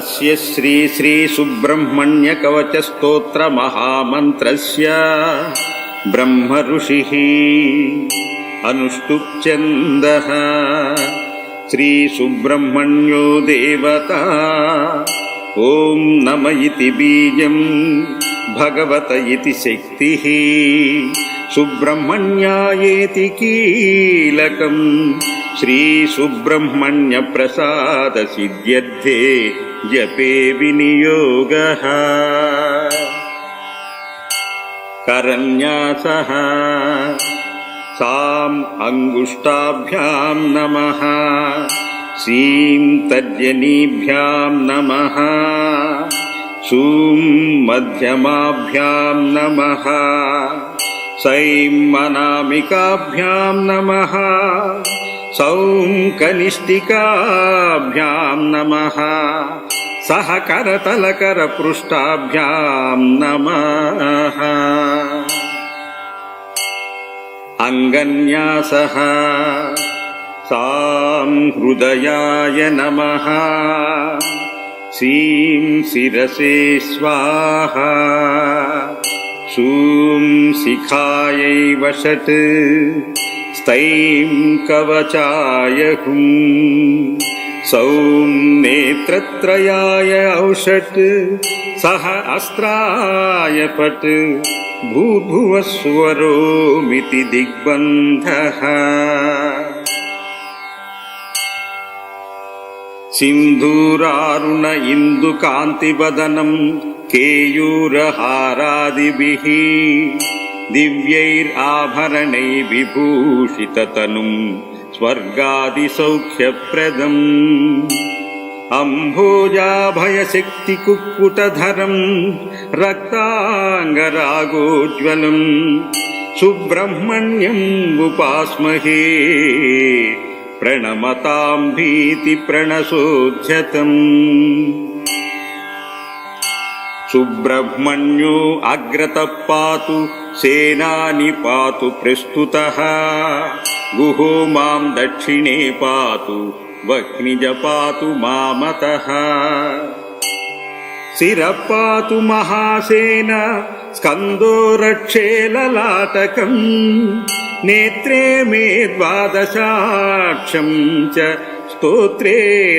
अस्य श्री श्री सुब्रह्मण्य कवच स्तोत्र महामन्त्रस्य ब्रह्म ऋषिः अनुष्टुप्छन्दः श्रीसुब्रह्मण्यो देवता ॐ नम इति बीजम् भगवत इति शक्तिः सुब्रह्मण्यायेति कीलकम् श्रीसुब्रह्मण्यप्रसादसिद्ध्यर्थे जपे विनियोगः। करन्यासः। साम् अङ्गुष्टाभ्याम् नमः। सीं तर्जनीभ्याम् नमः। सूं मध्यमाभ्याम् नमः। सैं अनामिकाभ्याम् नमः सौं कनिष्ठिकाभ्याम् नमः। सह करतलकरपृष्ठाभ्याम् नमः। अङ्गन्यासः सां हृदयाय नमः। सीं शिरसे स्वाहा। सूं शिखायै वषट् स्थैं कवचाय हुम् सौं नेत्रत्रयाय औषट् सह अस्त्राय पट् भूभुवस्वरोमिति दिग्बन्धः। सिन्धूरारुण इन्दुकान्तिवदनम् केयूरहारादिभिः दिव्यैराभरणै विभूषिततनुम् स्वर्गादिसौख्यप्रदम् अम्भोजाभयशक्तिकुक्कुटधरम् रक्ताङ्गरागोज्ज्वलम् सुब्रह्मण्यम् उपास्महे प्रणमताम् भीतिप्रणशोध्यतम् సుబ్రహ్మణ్యో అగ్రత పాతు సేనాని పాతు ప్రస్తుత. గుహో మాం దక్షిణే పాతు వహ్నిజ పాతు మామత. శిర పాతు మహాసేన స్కందో రక్షేలలాటకం నేత్రే మే ద్వాదశాక్షం చ స్తోత్రే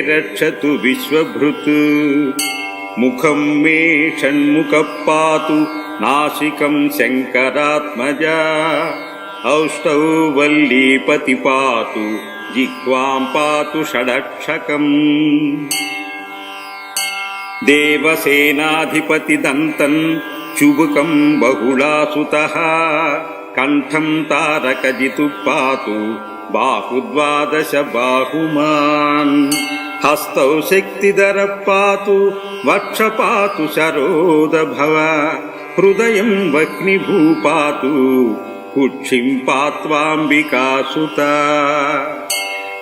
రక్షతు విశ్వభృత్. ముఖం మే షణ్ముఖ పాతు నాసికం శంకరాత్మజ ఔష్టౌ వల్లీపతి పాతు జిహ్వాం పాతు షడక్షకం. దేవసేనాధిపతి దంతం శుభుకం బహుళాసుత కంఠం తారకజితు పాతు బాహుద్వాదశ బాహుమాన్. హస్తౌ శక్తిధర పాతు వక్షపాతు శరోదభవ హృదయం వహ్నిభూపాతు కుక్షిం పాత్వాంబికాసుత.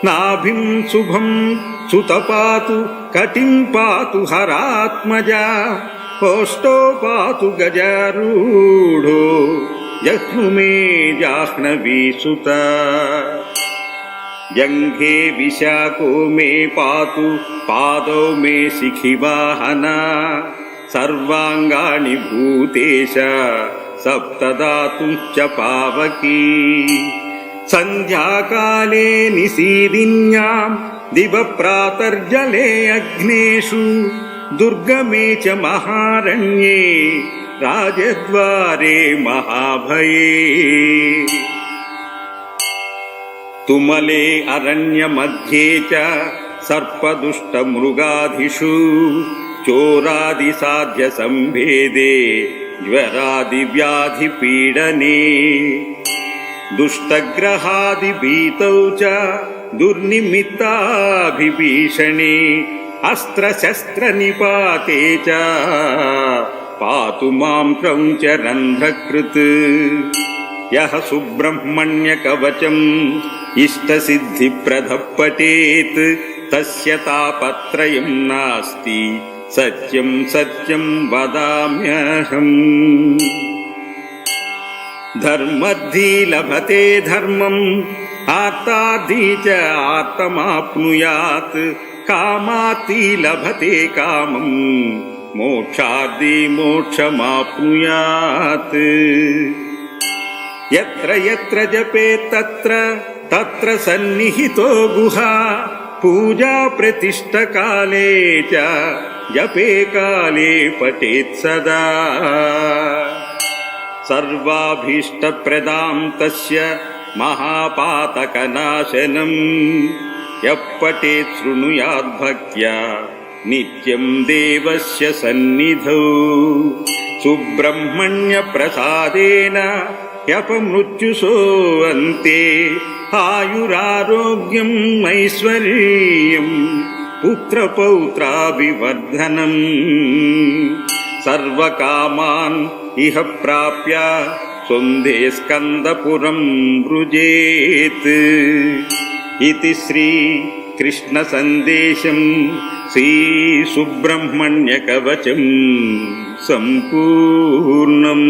నాభిం శుభం సుతపాతు కటిం పాతు హరాత్మజా ఓష్టో పాతు గజారూఢో యహ్నుమే జాహ్నవీసుత. जङ्घे विशाखो मे पातु पादौ मे शिखिवाहना सर्वाङ्गाणि भूतेश सप्तदातुश्च पावकी सन्ध्याकाले निशीदिन्याम् दिवप्रातर्जले अग्नेषु दुर्गमे च महारण्ये राजद्वारे महाभये तुमले अरण्यमध्ये च सर्पदुष्टमृगाधिषु चोरादिसाध्यसम्भेदे ज्वरादिव्याधिपीडने। दुष्टग्रहादिभीतौ च दुर्निमित्ताभिभीषणे अस्त्रशस्त्रनिपाते च पातु माम् क्रौञ्च रन्ध्रकृत्। यः सुब्रह्मण्यकवचम् इष्टसिद्धिप्रदः पठेत् तस्य तापत्रयम् नास्ति। सत्यम् सत्यम् वदाम्यहम्। धर्मद्धि लभते धर्मम्। आर्ताद्धि च आर्तमाप्नुयात् कामाति लभते कामम्। मोक्षादि मोक्षमाप्नुयात्। यत्र यत्र जपेत् तत्र तत्र सन्निहितो गुहा। पूजा प्रतिष्ठकाले च जपे काले पठेत् सदा। सर्वाभीष्टप्रदां तस्य महापातकनाशनम् यः पठेत् शृणुयाद्भक्त्या नित्यम् देवस्य सन्निधौ। सुब्रह्मण्यप्रसादेन ह्यपमृत्युसो अन्ते आयुरारोग्यम् ऐश्वर्यम् पुत्रपौत्राभिवर्धनम् सर्वकामान् इह प्राप्य सुन्धे स्कन्दपुरम् वृजेत् इति श्रीकृष्णसन्देशम् श्रीसुब्रह्मण्यकवचम् सम्पूर्णम्